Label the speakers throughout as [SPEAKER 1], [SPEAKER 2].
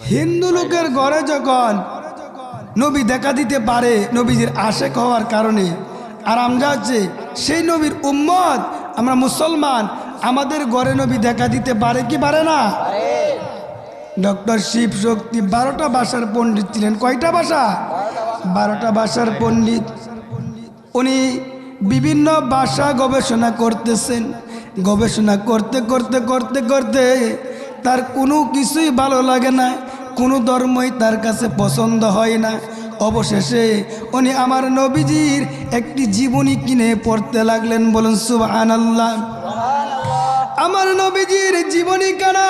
[SPEAKER 1] হিন্দু লোকের ঘরে যখন নবী দেখা দিতে পারে, নবীজির আশেক হওয়ার কারণে, আর আমরা হচ্ছে সেই নবীর উম্মত, আমরা মুসলমান, আমাদের ঘরে নবী দেখা দিতে পারে কি পারে না? ডক্টর শিব শক্তি বারোটা ভাষার পণ্ডিত ছিলেন। কয়টা ভাষা বারোটা ভাষার পণ্ডিত। উনি বিভিন্ন ভাষা গবেষণা করতেছেন। গবেষণা করতে করতে করতে করতে তার কোনো কিছুই ভালো লাগে না। কোনো ধর্মই তার কাছে পছন্দ হয় না। অবশেষে উনি আমার নবীজির একটি জীবনী কিনে পড়তে লাগলেন বলুন সুবহান আল্লাহ আমার নবীজির জীবনী কানা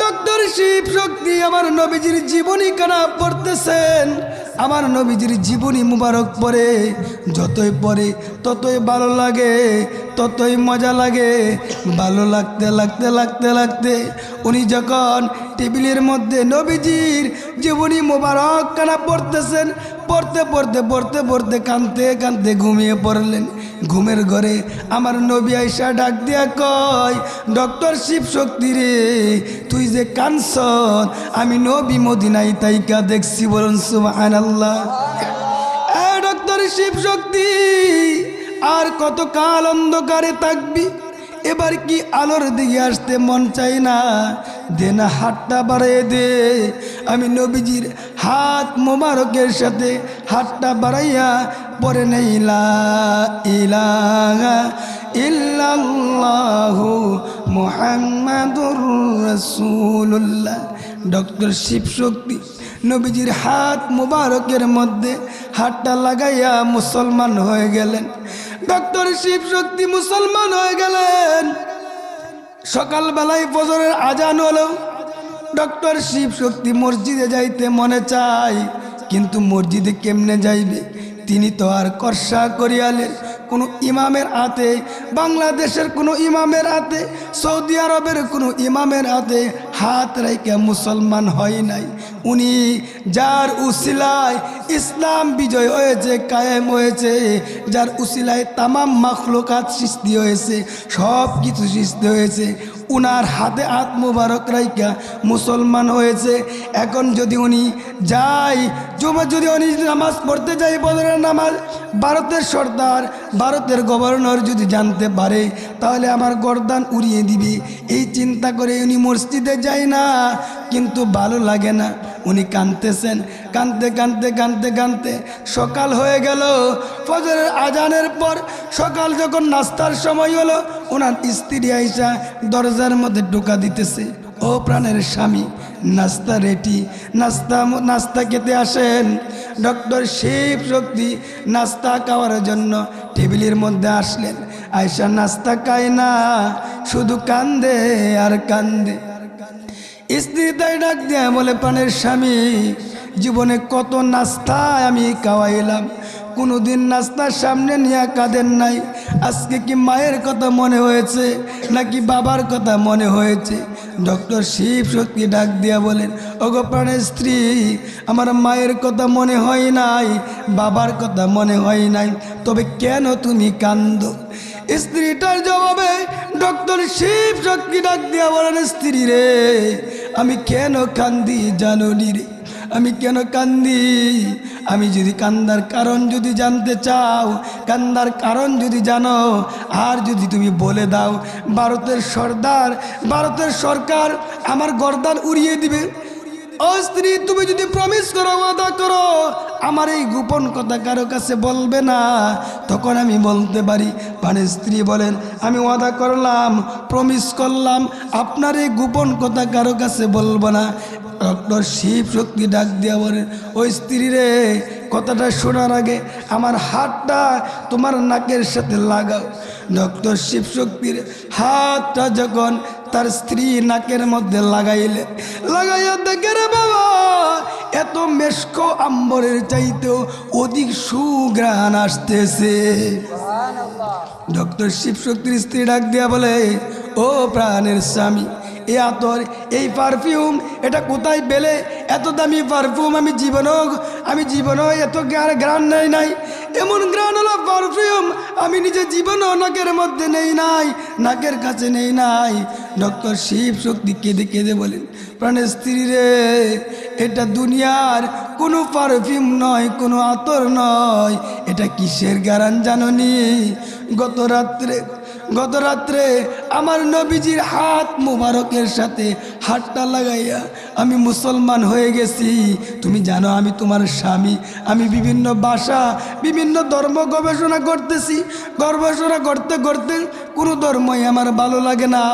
[SPEAKER 1] ডক্টর শিব শক্তি আমার নবীজির জীবনী কানা পড়তেছেন। আমার নবীজির জীবনী মুবারক পরে যতই পড়ে ততই ভালো লাগে। ততই মজা লাগে। ভালো লাগতে লাগতে লাগতে লাগতে উনি যখন টেবিলের মধ্যে নবীজির জীবনী মুবারক কানা পড়তেছেন, পড়তে পড়তে পড়তে পড়তে কানতে কানতে ঘুমিয়ে পড়লেন। ঘুমের ঘরে আমার নবী আইসা ডাক দিয়া কয়, ডক্টর শিব শক্তি রে, তুই যে কানসন আমি নবী মদিনাই তাইকা দেখছি বলুন সুবাহান আল্লাহ ডক্টর শিব শক্তি আর কত কাল অন্ধকারে থাকবি? এবার কি আলোর দিকে আসতে মন চাই না? দে না হাতটা বাড়িয়ে দে। আমি নবীজির হাত মোবারকের সাথে হাতটা বাড়াইয়া পরে নেইলা ইলাহা ইল্লাল্লাহু মুহাম্মাদুর রাসূলুল্লাহ। ডক্টর শিব শক্তি নবীজির হাত মোবারকের মধ্যে হাতটা লাগাইয়া মুসলমান হয়ে গেলেন। শিব শক্তি মুসলমান হয়ে গেলেন। সকালবেলায় ফজরের আজান হলো। ডক্টর শিব শক্তি মসজিদে যাইতে মনে চায়, কিন্তু মসজিদে কেমনে যাইবে? তিনি তো আর কর্ষা করিয়ালেন। কোনো ইমামের হাতে, বাংলাদেশের কোনো ইমামের হাতে, সৌদি আরবের কোনো ইমামের হাতে হাত রেখে মুসলমান হয় নাই। উনি যার উসিলায় ইসলাম বিজয় হয়েছে, কায়েম হয়েছে, যার উসিলায় তামাম মাখলোকাত সৃষ্টি হয়েছে সব কিছু সৃষ্টি হয়েছে উনার হাতে হাত মুবারক রাইকা মুসলমান হয়েছে। এখন যদি উনি যায় জুমা যদি উনি নামাজ পড়তে যায় বদরের নামাজ ভারতের সর্দার, ভারতের গভর্নর যদি জানতে পারে, তাহলে আমার গরদান উড়িয়ে দিবে। এই চিন্তা করে উনি মসজিদে যায় না, কিন্তু ভালো লাগে না। উনি কাঁদতেছেন। কাঁদতে কাঁদতে কাঁদতে কাঁদতে সকাল হয়ে গেল। ফজরের আজানের পর সকাল যখন নাস্তার সময় হলো ওনার স্ত্রী আইসা দরজার মধ্যে ঢোকা দিতেছে। ও প্রাণের স্বামী, নাস্তা রেডি নাস্তা নাস্তা খেতে আসেন। ডক্টর শিব শক্তি নাস্তা খাওয়ার জন্য টেবিলের মধ্যে আসলেন। আয়সা নাস্তা খায় না, শুধু কান্দে আর কান্দে। স্ত্রী তাই ডাক দেয় বলে প্রাণের স্বামী, জীবনে কত নাস্তা আমি খাওয়াইলাম। কোনোদিন নাস্তার সামনে নিয়ে কাঁদেন নাই। আজকে কি মায়ের কথা মনে হয়েছে, নাকি বাবার কথা মনে হয়েছে? ডক্টর শিব সত্যি ডাক দিয়া বলেন, ওগো প্রাণের স্ত্রী, আমার মায়ের কথা মনে হয় নাই, বাবার কথা মনে হয় নাই, তবে কেন তুমি কান্দো স্ত্রীটার জবাবে ডক্টর শিব শক্তি ডাক দিয়া বলেন, স্ত্রী রে, আমি কেন কান্দি জানো নি রে? আমি কেন কান্দি? আমি যদি কান্দার কারণ যদি জানতে চাও, কান্দার কারণ যদি জানো, আর যদি তুমি বলে দাও, ভারতের সর্দার, ভারতের সরকার আমার গর্দান উড়িয়ে দিবে। ও স্ত্রী, তুমি যদি প্রমিস করো, ওয়াদা করো আমার এই গোপন কথা কারও কাছে বলবে না। তখন আমি বলতে পারি মানে স্ত্রী বলেন, আমি ওয়াদা করলাম প্রমিস করলাম, আপনার এই গোপন কথা কারও কাছে বলব না। ডক্টর শিব শক্তি ডাক দিয়া বলেন, ওই স্ত্রী রে কথাটা শোনার আগে আমার হাতটা তোমার নাকের সাথে লাগাও। ডক্টর শিব শক্তির হাতটা যখন তার স্ত্রী নাকের মধ্যে লাগাইলে, লাগাইয়া দেখে রে বাবা, এত মেশকো আম্বরের চাইতেও অধিক সুগ্রাণ আসতেছে। ডক্টর শিব শক্তির স্ত্রী ডাক দিয়া বলে, ও প্রাণের স্বামী, এ আতর, এই পারফিউম, এটা কোথায় পেলে? এত দামি পারফিউম আমি জীবনও আমি জীবনও এত গ্রান নেই নাই। এমন গ্রান হলো পারফিউম আমি নিজে জীবনও নাকের মধ্যে নেই নাই, নাকের কাছে নেই নাই। ডক্টর শিব শক্তি কেঁদে কেঁদে বলেন প্রাণের স্ত্রী রে, এটা দুনিয়ার কোনো পারফিউম নয়, কোনো আতর নয়। এটা কিসের গারান জাননি? গত রাত্রে গত রাত্রে আমার নবীজির হাত মুবারকের সাথে হাতটা লাগাইয়া আমি মুসলমান হয়ে গেছি। তুমি জানো আমি তোমার স্বামী। আমি বিভিন্ন ভাষা, বিভিন্ন ধর্ম গবেষণা করতেছি। গবেষণা করতে করতে কোনো ধর্মই আমার ভালো লাগে না।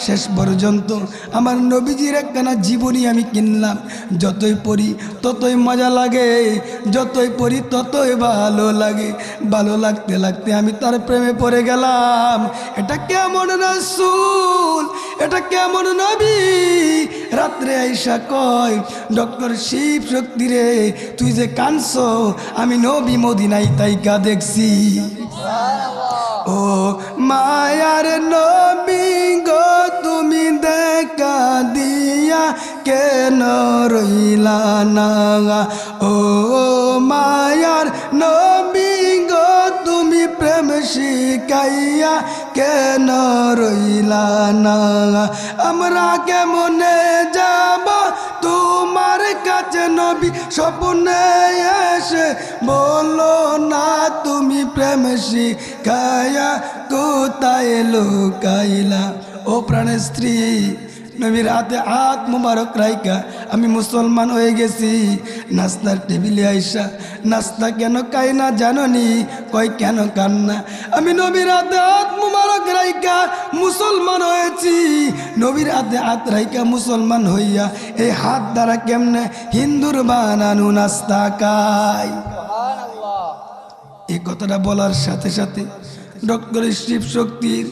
[SPEAKER 1] শেষ পর্যন্ত আমার নবীজির একখানা জীবনী আমি কিনলাম। যতই পড়ি ততই মজা লাগে। যতই পড়ি ততই ভালো লাগে। ভালো লাগতে লাগতে আমি তার প্রেমে পড়ে গেলাম। এটা কেমন রাসূল? এটা কেমন নবী? রাত্রে আইসা কয় ডক্টর শিব শক্তি রে তুই যে কানছ আমি নবী মদিনাই তাইকা দেখছি। ও মায়ার নবী গো তুমি দেখা দিয়া কেন রইলা না ও মায়ার নবী প্রেম শিখাইয়া কেন রইলা না আমরা কেমনে যাব তোমার কাছে নবী স্বপ্নে এসে বলো না তুমি প্রেম শিখায়া কোথায় লুকাইলা ও প্রাণের স্ত্রী নবীর হাতে হাত মুবারক রাইকা আমি মুসলমান হয়ে গেছি। নাস্তার টেবিলে আইসা, নাস্তা কেন খাই না জাননি? কয় কেন কান্না? আমি নবীর হাতে হাত মুবারক রাইকা মুসলমান হয়েছি। নবীর হাতে হাত রাইকা মুসলমান হইয়া, এই হাত দ্বারা কেমনে হিন্দুর বানানু নাস্তা খাই? এই কথাটা বলার সাথে সাথে ডক্টর শিব শক্তির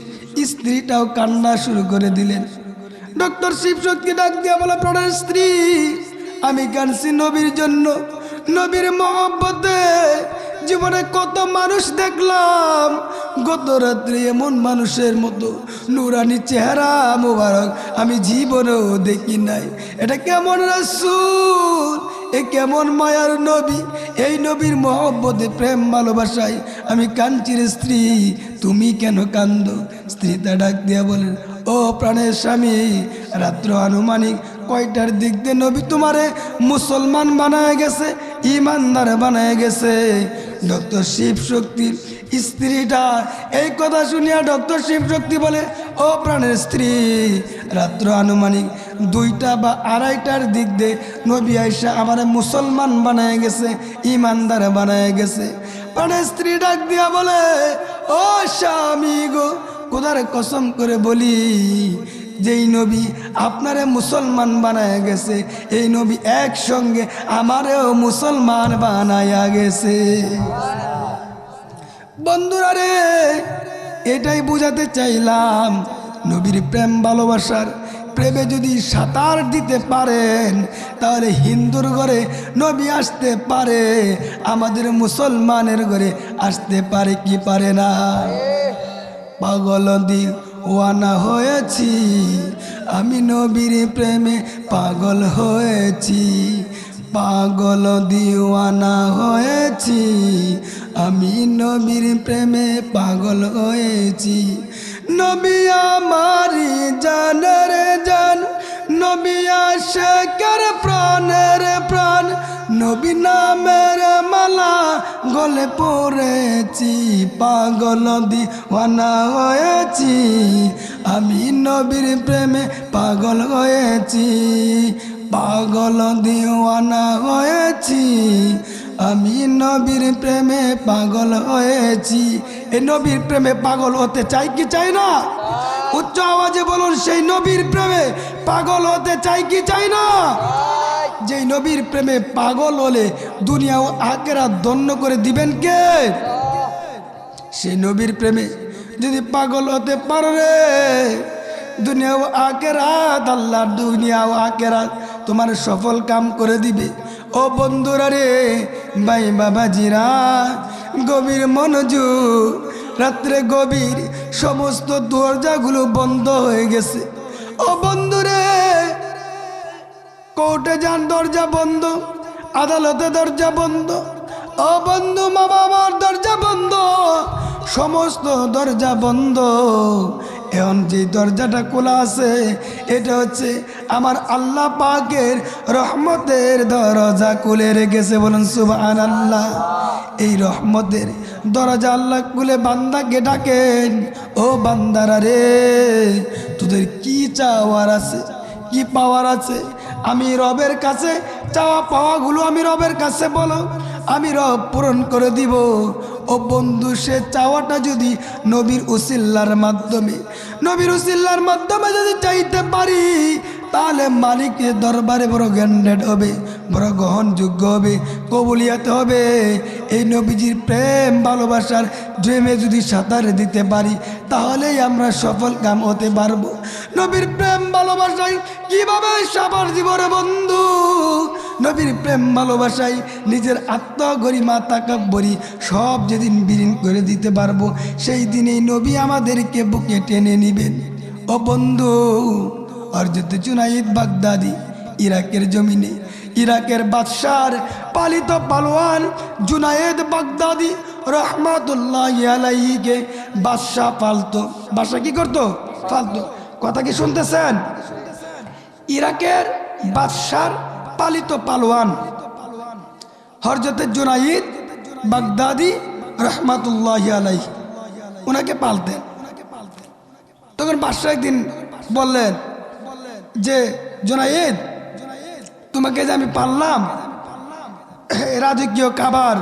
[SPEAKER 1] স্ত্রীটাও কান্না শুরু করে দিলেন। ডক্টর শিব শক্তি ডাক দিয়া বলা, প্রাণের স্ত্রী, আমি কানছি নবীর জন্য। নবীর মহব্বতে জীবনে কত মানুষ দেখলাম, গত রাত্রে এমন মানুষের মতো। নুরানি চেহারা মোবারক, আমি জীবনেও দেখি নাই। এটা কেমন রাসূল? এ কেমন মায়ার নবী? এই নবীর মহব্বতে প্রেম ভালোবাসায় আমি কাঞ্চির স্ত্রী, তুমি কেন কান্দ স্ত্রীটা ডাক দিয়া বলেন ও প্রাণের স্বামী, রাত্র আনুমানিক কয়টার দিক দিয়ে নবী তোমারে মুসলমান বানায় গেছে, ইমানদার বানায় গেছে? ডক্টর শিব শক্তির স্ত্রীটা এই কথা শুনিয়া ডক্টর শিব শক্তি বলে, ও প্রাণের স্ত্রী, রাত্র আনুমানিক দুইটা বা আড়াইটার দিক দিয়ে নবী আইসা আমার মুসলমান বানায় গেছে, ইমানদার বানায় গেছে। প্রাণের স্ত্রী ডাক দিয়া বলে, ও স্বামী গো কোদার কসম করে বলি, যেই নবী আপনারে মুসলমান বানায় গেছে, এই নবী একসঙ্গে আমারেও মুসলমান বানায়া গেছে। বন্ধুরা রে, এটাই বুঝাতে চাইলাম, নবীর প্রেম ভালোবাসার প্রেমে যদি সাঁতার দিতে পারেন, তাহলে হিন্দুর ঘরে নবী আসতে পারে, আমাদের মুসলমানের ঘরে আসতে পারে কি পারে না? পাগল দিওয়ানা হয়েছি। আমি নবীর প্রেমে পাগল হয়েছি। পাগল দিওয়ানা হয়েছি। আমি নবীর প্রেমে পাগল হয়েছি। নবী আমারি জানের জান। নবী আশেকের প্রাণের প্রাণ। নবী মালা গলে পড়েছি, পাগল দিওয়ানা হয়েছি। আমি নবীর প্রেমে পাগল হয়েছি, পাগল দিওয়ানা হয়েছি। আমি নবীর প্রেমে পাগল হয়েছি। এই নবীর প্রেমে পাগল হতে চাই কি চাই না? উচ্চ আওয়াজে বলুন, সেই নবীর প্রেমে পাগল হতে চাই কি চাই না? যেই নবীর প্রেমে পাগল হলে দুনিয়া ও আকেরা দন্য করে দিবেন কে? সেই নবীর প্রেমে যদি পাগল হতে পারো রে, দুনিয়া ও আকেরাত আল্লাহর দুনিয়া ও আকেরাত তোমার সফল কাম করে দিবে। ও বন্ধুরা রে, ভাই বাবাজিরা, গভীর মনোযোগ, রাত্রে গভীর সমস্ত দরজাগুলো বন্ধ হয়ে গেছে। ও বন্ধুরে কোর্টে যান, দরজা বন্ধ, আদালতে দরজা বন্ধ ও বন্ধু মা বাবার দরজা বন্ধ, সমস্ত দরজা বন্ধ। এখন যে দরজাটা খোলা আছে, এটা হচ্ছে আমার আল্লাহ পাকের রহমতের দরজা খুলে রেখেছে, বলুন সুবহান আল্লাহ এই রহমতের দরজা আল্লাহ খুলে বান্দাকে ডাকেন, ও বান্দারা রে, তোদের কি চাওয়ার আছে, কি পাওয়ার আছে? আমি রবের কাছে, চাওয়া পাওয়াগুলো আমি রবের কাছে বলো। আমি রব পূরণ করে দিব। ও বন্ধু, সে চাওয়াটা যদি নবীর উসিল্লার মাধ্যমে, নবীর উসিল্লার মাধ্যমে যদি চাইতে পারি, তাহলে মালিকের দরবারে বড় গ্যান্ডেড হবে, বড় গ্রহণযোগ্য হবে, কবুলিয়াতে হবে। এই নবীজির প্রেম, ভালোবাসার ড্রেমে যদি সাঁতার দিতে পারি, তাহলেই আমরা সফল কাম হতে পারব। নবীর প্রেম ভালোবাসাই কীভাবে সাবার জীবনে বন্ধু? নবীর প্রেম ভালোবাসাই নিজের আত্মগরিমা, তাকাব্বরি সব যেদিন বিলীন করে দিতে পারব, সেই দিনেই নবী আমাদেরকে বুকে টেনে নিবেন। ও বন্ধু অর্জিত চুনাইদ বাগদাদি ইরাকের জমিনে, ইরাকের বাদশার পালিত পালোয়ান জুনায়েদ বাগদাদি রহমাতুল্লাহ আলাইকে বাদশাহ পালতো। বাদশাহ কি করতো? ফালতো কথা কি শুনতেছেন? ইরাকের বাদশার পালিত পালোয়ান হরজতের জুনাইদ বাগদাদি রহমাতুল্লাহ আলাই ওনাকে পালতেন। তখন বাদশাহ একদিন বললেন যে, জোনাইদ, তোমাকে যে আমি পারলাম রাজকীয় খাবার,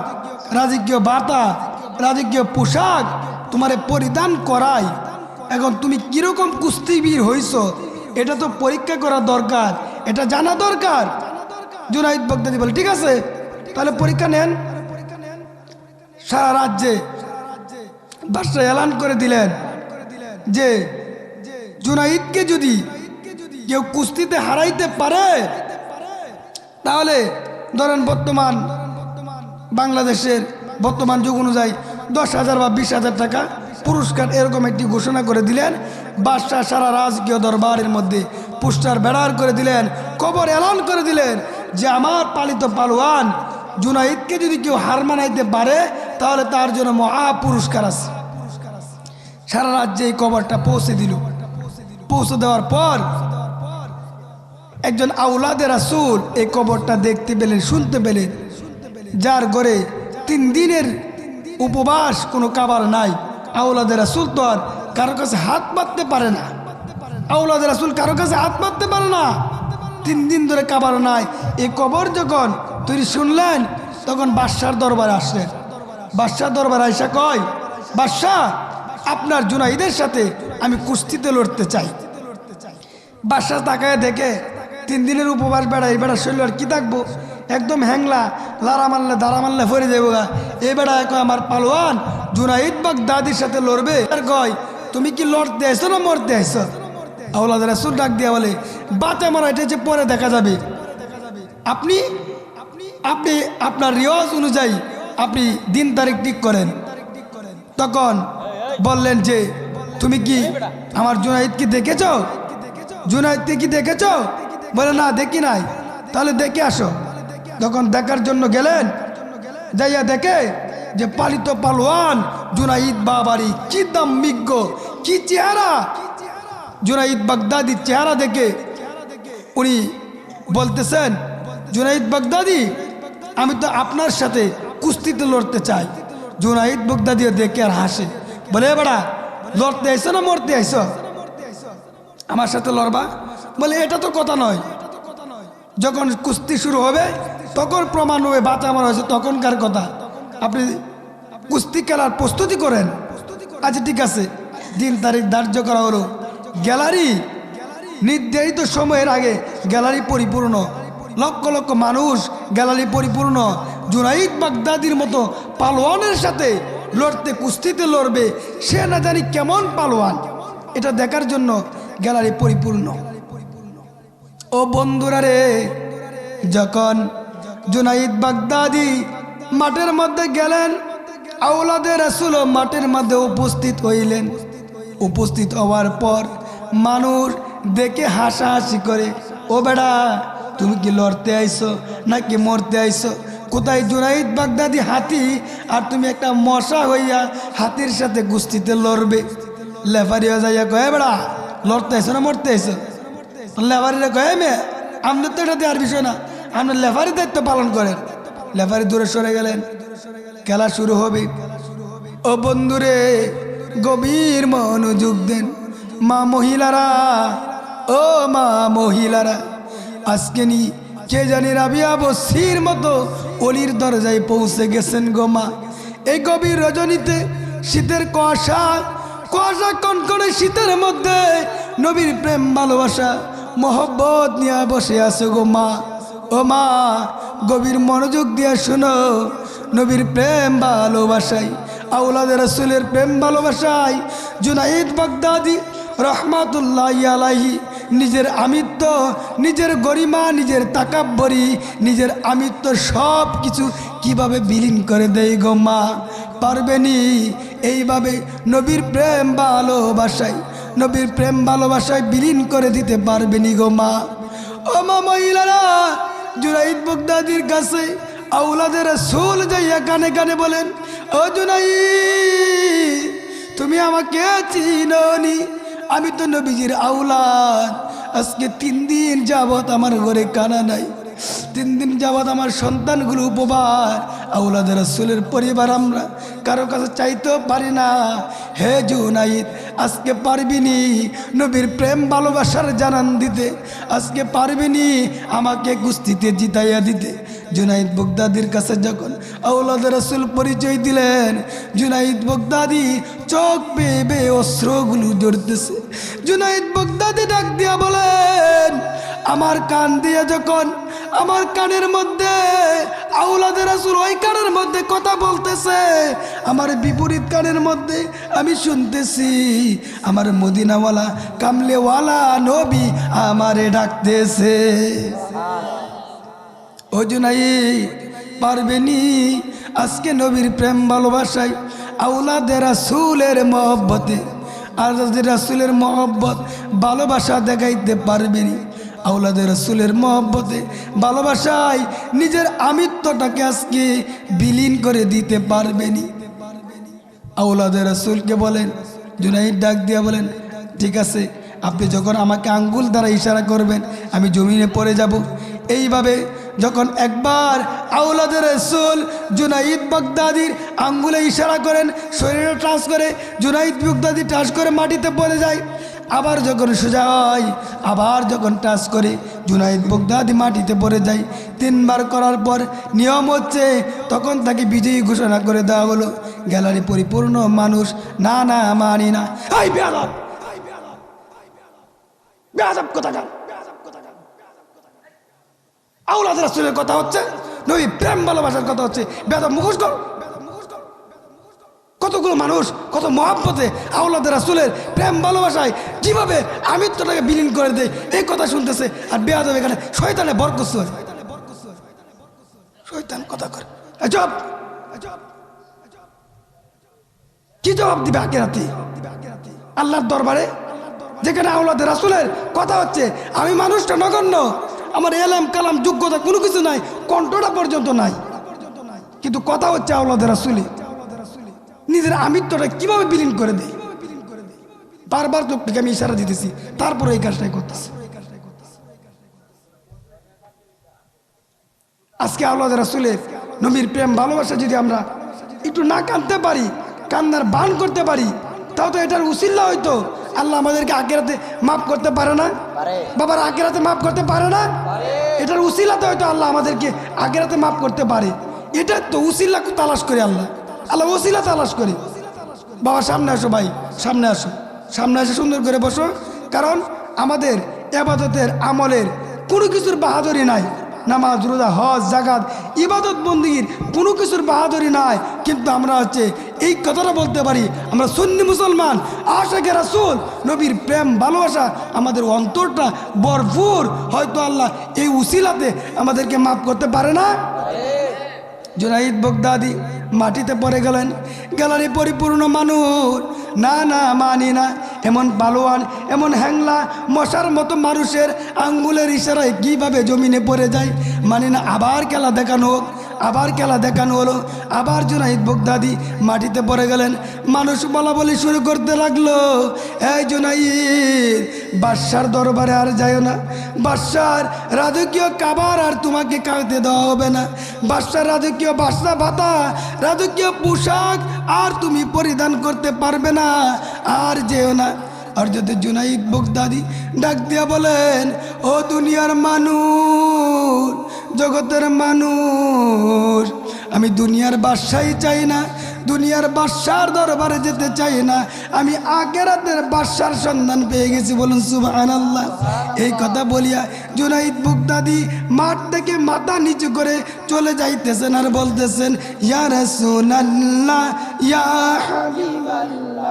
[SPEAKER 1] রাজকীয় বাতা, রাজকীয় পোশাক তোমারে পরিধান করাই এখন তুমি কীরকম কুস্তিবীর হইছ, এটা তো পরীক্ষা করা দরকার, এটা জানা দরকার। জুনাইদ বগদাদি বলে, ঠিক আছে, তাহলে পরীক্ষা নেন। সারা রাজ্যে বাদশাহ এলান করে দিলেন যে জুনাইদকে যদি কেউ কুস্তিতে হারাইতে পারে, তাহলে ধরেন বর্তমান বাংলাদেশের বর্তমান যুগ অনুযায়ী দশ হাজার বা বিশ হাজার টাকা পুরস্কার এরকম একটি ঘোষণা করে দিলেন, বাদশাহ সারা রাজকীয় দরবারের মধ্যে পোস্টার বেড়ার করে দিলেন, কবর এলান করে দিলেন যে আমার পালিত পালোয়ান জুনাইদকে যদি কেউ হার মানাইতে পারে, তাহলে তার জন্য মহা পুরস্কার আছে। সারা রাজ্যে এই কবরটা পৌঁছে দিল। পৌঁছে দেওয়ার পর একজন আউলাদের রাসুল এই খবরটা দেখতে পেলেন, শুনতে পেলেন। যার ঘরে তিন দিনের উপবাস কোনো কাবার নাই। আউলাদের রাসুল তো আর কারও কাছে হাত পাততে পারে না। আউলাদের রাসুল কারও কাছে হাত পাততে পারে না। তিন দিন ধরে কাবার নাই। এই কবর যখন তুই শুনলেন, তখন বাদশার দরবারে আসলেন। বাদশার দরবারে আইসা কয় বাদশাহ আপনার জুনাইদের সাথে আমি কুস্তিতে লড়তে চাই। বাদশাহ তাকায় দেখে তিন দিনের উপবাস বেড়াই বেড়া শরীর আর কি থাকব? একদম হ্যাংলা, লারা মারলে দাঁড়া মারলে ফরে যাব গা। এ বেড়া কয়, আমার পালোয়ান জুনাইদ বাগ দাদির সাথে লড়বে? আর কয়, তুমি কি লড়তে আইসো না মরতে আইসো আওলাদ রাসুল ডাক দিয়া বলে, বাতে মারা, এটা হচ্ছে পরে দেখা যাবে। আপনি আপনি আপনার রিওয়াজ অনুযায়ী আপনি দিন তারিখ ঠিক করেন। তখন বললেন যে, তুমি কি আমার জুনাইদকে দেখেছ? জুনাইদকে কি দেখেছ? বলে, না, দেখি নাই। তাহলে দেখে আসো। তখন দেখার জন্য গেলেন। যাইয়া দেখে যে পালিত পালোয়ান জুনাইদ বাবারি কি দাম বিজ্ঞ কি চেহারা? জুনাইদ বাগদাদির চেহারা দেখে উনি বলতেছেন, জুনাইদ বাগদাদি, আমি তো আপনার সাথে কুস্তিতে লড়তে চাই। জুনাইদ বাগদাদিও দেখে আর হাসে, বলে বেড়া, লড়তে আইসো না মরতে আইসো? আমার সাথে লড়বা? বলে, এটা তো কথা নয়। যখন কুস্তি শুরু হবে, তখন প্রমাণ হবে বাচ্চা আমার হয়েছে তখনকার কথা। আপনি কুস্তি খেলার প্রস্তুতি করেন। আচ্ছা ঠিক আছে। দিন, তারিখ ধার্য করা হলো। গ্যালারি নির্ধারিত সময়ের আগে গ্যালারি পরিপূর্ণ। লক্ষ লক্ষ মানুষ গ্যালারি পরিপূর্ণ। জুনাইদ বাগদাদির মতো পালোয়ানের সাথে লড়তে, কুস্তিতে লড়বে, সে না জানি কেমন পালোয়ান। এটা দেখার জন্য গ্যালারি পরিপূর্ণ। ও বন্ধুরা রে, যখন জুনাইদ বাগদাদি মাঠের মধ্যে গেলেন। আউলাদের রাসুল মাঠের মধ্যে উপস্থিত হইলেন। উপস্থিত হওয়ার পর মানুষ দেখে হাসাহাসি করে, ও বেড়া, তুমি কি লড়তে আইছো নাকি মরতে আইছো? কোথায় জুনাইদ বাগদাদি হাতি? আর তুমি একটা মশা হইয়া হাতির সাথে গুস্তিতে লড়বে। লেফারিও যাইয়া কয়ে বেড়া, লড়তে এসো না মরতে এসো লেফারিরা কয়ে মে আমাদের তো এটা দেওয়ার বিষয় না। আপনার লেফারি দায়িত্ব পালন করেন। লেফারি দূরে সরে গেলেন। খেলা শুরু হবে। ও বন্ধুরে, গভীর মনোযোগ দেন। মা মহিলারা, ও মা মহিলারা, আজকে নি কে জানি রাবিয়া বসির মতো অলির দরজায় পৌঁছে গেছেন গো মা। এই গভীর রজনীতে শীতের কুয়াশা কুয়াশা কনকনে শীতের মধ্যে নবীর প্রেম ভালোবাসা, মহব্বত নিয়ে বসে আছো গো মা। ও মা গভীর মনোযোগ দিয়ে শোনো। নবীর প্রেম ভালোবাসাই আউলাদের রসুলের প্রেম ভালোবাসাই। জুনাইদ বাগদাদি রহমাতুল্লাহ আলাহি নিজের আমিত্ব, নিজের গরিমা, নিজের তাকাব্বরি, নিজের আমিত্ব সব কিছু কীভাবে বিলীন করে দেয় গো মা? পারবেনি এইভাবে নবীর প্রেম ভালোবাসাই, নবীর প্রেম ভালোবাসায় বিলীন করে দিতে পারবেনি গো মা? ও মা মহিলারা জুনাইদ বগদাদির কাছে আউলাদের সুল যাইয়া কানে কানে বলেন, ও জুনাই তুমি আমাকে চিননি। আমি তো নবীজির আউলাদ আজকে তিন দিন যাবত আমার ঘরে কানা নাই। তিন দিন যাবৎ আমার সন্তানগুলো উপবার আউলাদের রসুলের পরিবার আমরা কারও কাছে চাইতেও পারি না। হে জুনাইদ, আজকে পারবিনি নবীর প্রেম ভালোবাসার জানান দিতে। আজকে পারবিনি আমাকে কুস্তিতে জিতাইয়া দিতে। জুনাইদ বগদাদির কাছে যখন আউলাদ রসুল পরিচয় দিলেন, জুনাইদ বগদাদি চোখ বেয়ে বেয়ে অস্ত্রগুলো জড়তেছে। জুনাইদ বগদাদি ডাক দিয়া বলেন, আমার কান দিয়ে যখন, আমার কানের মধ্যে আউলাদের রাসুল ওই কানের মধ্যে কথা বলতেছে। আমার বিপরীত কানের মধ্যে আমি শুনতেছি, আমার মদিনাওয়ালা, কামলেওয়ালা নবী আমারে ডাকতেছে। ও জুনাই পারবেনি আজকে নবীর প্রেম ভালোবাসায় আউলাদের রাসুলের মহব্বতে আর রাসুলের মহব্বত, ভালোবাসা দেখাইতে পারবেনি আউলাদের রসুলের মহব্বতে, ভালোবাসায় নিজের আমিত্বটাকে আজকে বিলীন করে দিতে পারবেনি। আউলাদের রসুলকে বলেন, জুনাইদ ডাক দিয়া বলেন, ঠিক আছে, আপনি যখন আমাকে আঙ্গুল দ্বারা ইশারা করবেন, আমি জমিনে পড়ে যাব। এইভাবে যখন একবার আউলাদের রসুল জুনাইদ বাগদাদির আঙ্গুলে ইশারা করেন, শরীরে টাচ করে, জুনাইদ বাগদাদি টাচ করে মাটিতে পড়ে যায় আবার যখন সোজা হয়, আবার যখন টাচ করে জুনাইদ বগদাদি মাটিতে পড়ে যায়, তিনবার করার পর নিয়ম হচ্ছে, তখন তাকে বিজয়ী ঘোষণা করে দেওয়া হলো, গ্যালারি পরিপূর্ণ মানুষ, না না, মানি না। রাসূলের কথা হচ্ছে, নবী প্রেম ভালোবাসার কথা হচ্ছে, বেয়াদব মুখোশ কর কতগুলো মানুষ, কত মহাব্বতে আউলাদের রাসুলের প্রেম, ভালোবাসায় কীভাবে আমিত্বটাকে বিলীন করে দেয়, এই কথা শুনতেছে। আর বেয়াদব এখানে শয়তানে বরকস শয়তান কথা করে। জব কি জবাব দিবে আগে রাতে আল্লাহর দরবারে? যেখানে আউলাদের রাসুলের কথা হচ্ছে, আমি মানুষটা নগণ্য, আমার এলাম, কালাম, যোগ্যতা কোনো কিছু নাই, কণ্ঠটা পর্যন্ত নাই। কিন্তু কথা হচ্ছে আউলাদের রাসুলি নিজের আমিত্বটা কীভাবে বিলীন করে দেয়? বারবার লোকটিকে আমি ইশারা দিতেছি তারপরে এই কাজটাই করতেছি। আজকে আল্লাহ রাসুলের নবীর প্রেম ভালোবাসা যদি আমরা একটু না কাঁদতে পারি কান্নার বান করতে পারি তাও তো এটার উসিল্লা হয়তো আল্লাহ আমাদেরকে আকেরাতে মাফ করতে পারে না? বাবার আকেরাতে মাফ করতে পারে না? এটার উসিলাতে হয়তো আল্লাহ আমাদেরকে আকেরাতে মাফ করতে পারে। এটা তো উসিল্লা তালাশ করে আল্লাহ। আল্লাহ ওসিলা তালাশ করি। বাবা, সামনে আসো ভাই, সামনে আসো। সামনে এসে সুন্দর করে বসো। কারণ আমাদের এবাদতের আমলের কোনো কিছুর বাহাদুরি নাই। নামাজ, রোজা, হজ জাগাত ইবাদত বন্দীর কোনো কিছুর বাহাদুরি নাই। কিন্তু আমরা হচ্ছে এই কথাটা বলতে পারি, আমরা সুন্নি মুসলমান, আশাকে রাসুল, নবীর প্রেম, ভালোবাসা আমাদের অন্তরটা ভরপুর। হয়তো আল্লাহ এই উসিলাতে আমাদেরকে মাফ করতে পারে না। জুনাইদ বগদাদি মাটিতে পড়ে গেলেন। গ্যালারি পরিপূর্ণ মানুষ। না না, মানি না। এমন বালোয়ান এমন হ্যাংলা, মশার মতো মানুষের আঙ্গুলের ইশারায় কীভাবে জমিনে পড়ে যায়? মানি না, আবার খেলা দেখানো হোক। আবার খেলা দেখানো হলো। আবার জুনাইদ বগদাদি মাটিতে পড়ে গেলেন। মানুষ বলা বলি শুরু করতে লাগল। এই জুনাইদ, বাদশার দরবারে আর যাইও না। বাদশার রাজকীয় কাবার আর তোমাকে কাঁদতে দেওয়া হবে না। বাদশার রাজকীয় বাসা ভাতা, রাজকীয় পোশাক আর তুমি পরিধান করতে পারবে না। আর যেও না। আর যদি জুনাইদ বগদাদি ডাক দিয়া বলেন, ও দুনিয়ার মানুষ জগতের মানুষ। আমি দুনিয়ার বাসাই চাই না, দুনিয়ার বাদশার দরবারে যেতে চাই না। আমি আগেরাতের বাদশার সন্ধান পেয়ে গেছি, বলুন সুবাহ আল্লাহ এই কথা বলিয়া জুনাইদ বুকদাদি মাঠ থেকে মাথা নিচু করে চলে যাইতেছেন আর বলতেছেন ইয়া রাসূলুল্লাহ, ইয়া হাবিবাল্লাহ।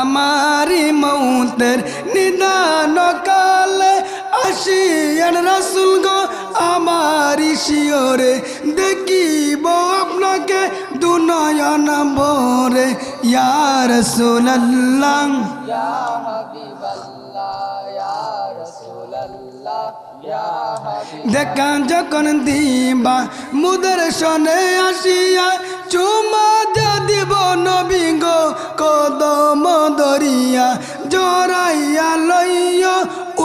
[SPEAKER 1] আমারি মৌতের নিদান কালে আসিয়ান রাসুল গো আমারি শিওরে দেখিব আপনাকে দুনয়ন ভরে ইয়ার সুল্লাহ দেখা যখন দিবা মুদের সনে আসিয়া চুমা দিব নবী কদম দরিয়া, জরাইয়া লইয়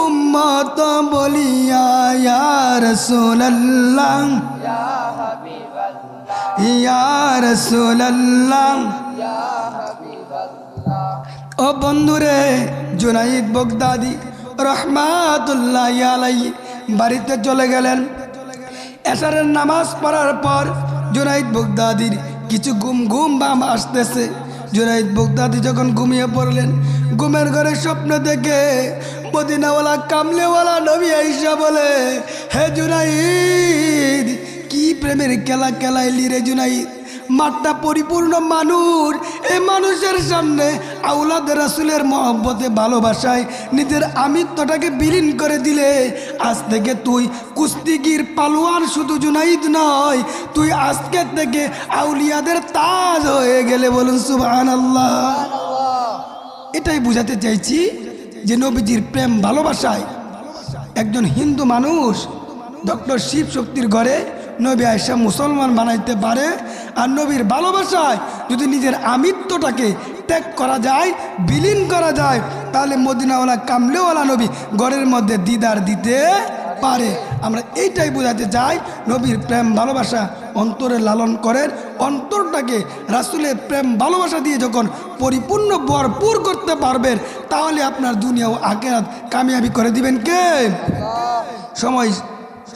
[SPEAKER 1] উম্মত বলিয়া ইয়ার সোল্লাহ ইয়ার সোল্লাহ ও বন্ধুরে জুনাইদ বগদাদি, রহমাতুল্লাহ আলাই বাড়িতে চলে গেলেন। এসারের নামাজ পড়ার পর জুনাইদ বগদাদির কিছু ঘুম ঘুম বাম আসতেছে। জুনাইদ বোগদাদি যখন ঘুমিয়ে পড়লেন, ঘুমের ঘরে স্বপ্ন দেখে মদিনাওয়ালা, কামলেওয়ালা নবী আইসা বলে, হে জুনাইদ, কি প্রেমের খেলা খেলাইলি রে জুনাইদ? মাঠটা পরিপূর্ণ মানুষ। এই মানুষের সামনে আউলাদ রাসুলের মহব্বতে ভালোবাসায় নিজের আমিত্বটাকে বিলীন করে দিলে, আজ থেকে তুই কুস্তিগির পালোয়ান শুধু জুনাইদ নয়, তুই আজকে থেকে আউলিয়াদের তাজ হয়ে গেলে বলুন সুবহান আল্লাহ এটাই বুঝাতে চাইছি যে নবীজির প্রেম ভালোবাসায় একজন হিন্দু মানুষ ডক্টর শিব শক্তির ঘরে নবী আয়সা মুসলমান বানাইতে পারে আর নবীর ভালোবাসায় যদি নিজের আমিত্বটাকে ত্যাগ করা যায়, বিলীন করা যায়, তাহলে মদিনাওয়ালা কামলেওয়ালা নবী ঘরের মধ্যে দিদার দিতে পারে। আমরা এইটাই বোঝাতে চাই, নবীর প্রেম ভালোবাসা অন্তরে লালন করেন। অন্তরটাকে রাসুলের প্রেম ভালোবাসা দিয়ে যখন পরিপূর্ণ, ভরপুর করতে পারবেন, তাহলে আপনার দুনিয়া ও আকেরাত কামিয়াবি করে দিবেন কে? সময়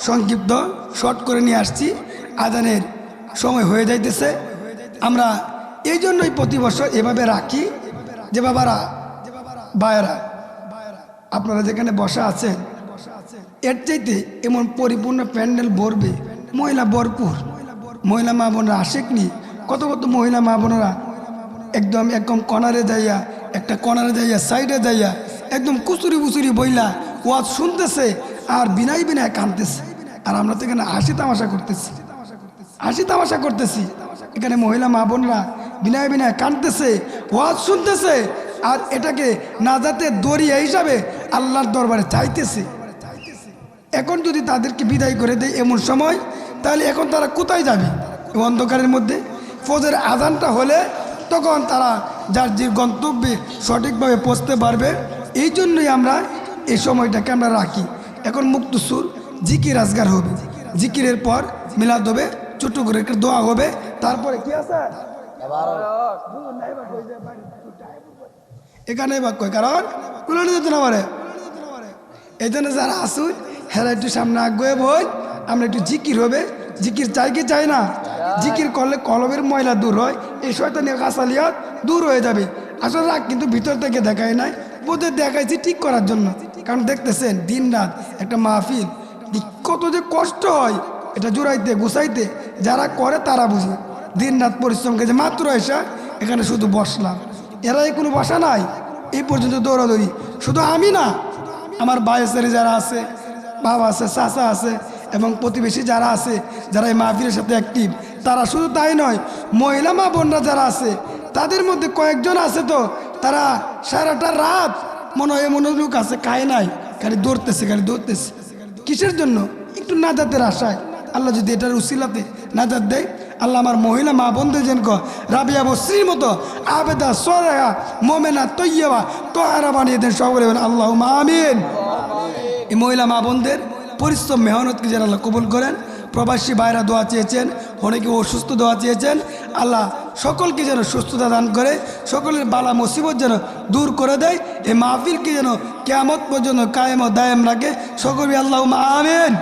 [SPEAKER 1] সংক্ষিপ্ত, শর্ট করে নিয়ে আসছি। আদানের সময় হয়ে যাইতেছে। আমরা এই জন্যই প্রতি বছর এভাবে রাখি যে, বাবারা বায়রা আপনারা যেখানে বসা আছেন, এর চাইতে এমন পরিপূর্ণ প্যান্ডেল ভরবে। মহিলা ভরপুর। মহিলা মা বোনরা আসেকনি কত কত মহিলা মা বোনেরা একদম একদম কনারে যাইয়া, একটা কনারে যাইয়া, সাইডে যাইয়া, একদম কুচুরি বুচুরি বইলা ওয়াজ শুনতেছে আর বিনাই বিনায় কানতেছে আর আমরা তো এখানে হাসি তামাশা করতেছি। হাসি তামাশা করতেছি। এখানে মহিলা মা বোনরা বিনায় বিনায় কাঁদতেছে, ওয়াজ শুনতেছে, আর এটাকে না যাতে দরিয়া হিসাবে আল্লাহর দরবারে চাইতেছে। এখন যদি তাদেরকে বিদায় করে দেয় এমন সময়, তাহলে এখন তারা কোথায় যাবে? অন্ধকারের মধ্যে ফজের আজানটা হলে তখন তারা যার যে গন্তব্যে সঠিকভাবে পৌঁছতে পারবে, এই জন্যই আমরা এই সময়টাকে আমরা রাখি। এখন মুক্ত সুর, জিকির আজগার হবে। জিকিরের পর মিলাদ হবে। ছোট করে দোয়া হবে। তারপরে কি আছে? এখানে বা কই? কারণ কুলো যেত না পারে এই জন্য যারা আসুন হেরা একটু সামনে আগে বই আমরা একটু জিকির হবে। জিকির চাই কি চাই না? জিকির করলে কলমের ময়লা দূর হয়, এই শয়তানি কাসালিয়াত দূর হয়ে যাবে। আসলে রাগ কিন্তু ভিতর থেকে দেখায় নাই, বোধে দেখাইছি ঠিক করার জন্য। কারণ দেখতেছেন দিন রাত একটা মাহফিল, কত যে কষ্ট হয় এটা জোড়াইতে, গুছাইতে যারা করে তারা বুঝে। দিন রাত পরিশ্রম করেছে মাত্র এসা এখানে শুধু বসলাম। এরাই কোনো বসা নাই, এই পর্যন্ত দৌড়াদৌড়ি। শুধু আমি না, আমার বায়সের যারা আছে, বাবা আছে, চাচা আছে এবং প্রতিবেশী যারা আছে, যারা এই মাহফিলের সাথে অ্যাক্টিভ তারা শুধু তাই নয়, মহিলা মা বোনরা যারা আছে, তাদের মধ্যে কয়েকজন আছে তো, তারা সারাটা রাত মনে হয় এমন লোক আছে, খায় নাই, খালি দৌড়তেছে খালি দৌড়তেছে। কিসের জন্য? একটু না নাজাতের আশায়। আল্লাহ যদি এটার উসিলাতে নাজাত দেয়, আল্লাহ আমার মহিলা মা বোনদের যেন রাবিয়া বশ্রীর মতো আবেদা সরেহা মোমেনা, তৈয়বা, তোহারা বানিয়ে দেন সকলে আল্লাহ আমিন। এই মহিলা মা বোনদের পরিশ্রম, মেহনতকে যেন আল্লাহ কবুল করেন। প্রবাসী ভাইরা দোয়া চেয়েছেন, অনেকে অসুস্থ দোয়া চেয়েছেন। আল্লাহ সকলকে যেন সুস্থতা দান করে, সকলের বালা মুসিবত যেন দূর করে দেয়। এই মাহফিলকে যেন কেয়ামত পর্যন্ত কায়েম ও দায়েম রাখে। সকলে আল্লাহ মা আমিন।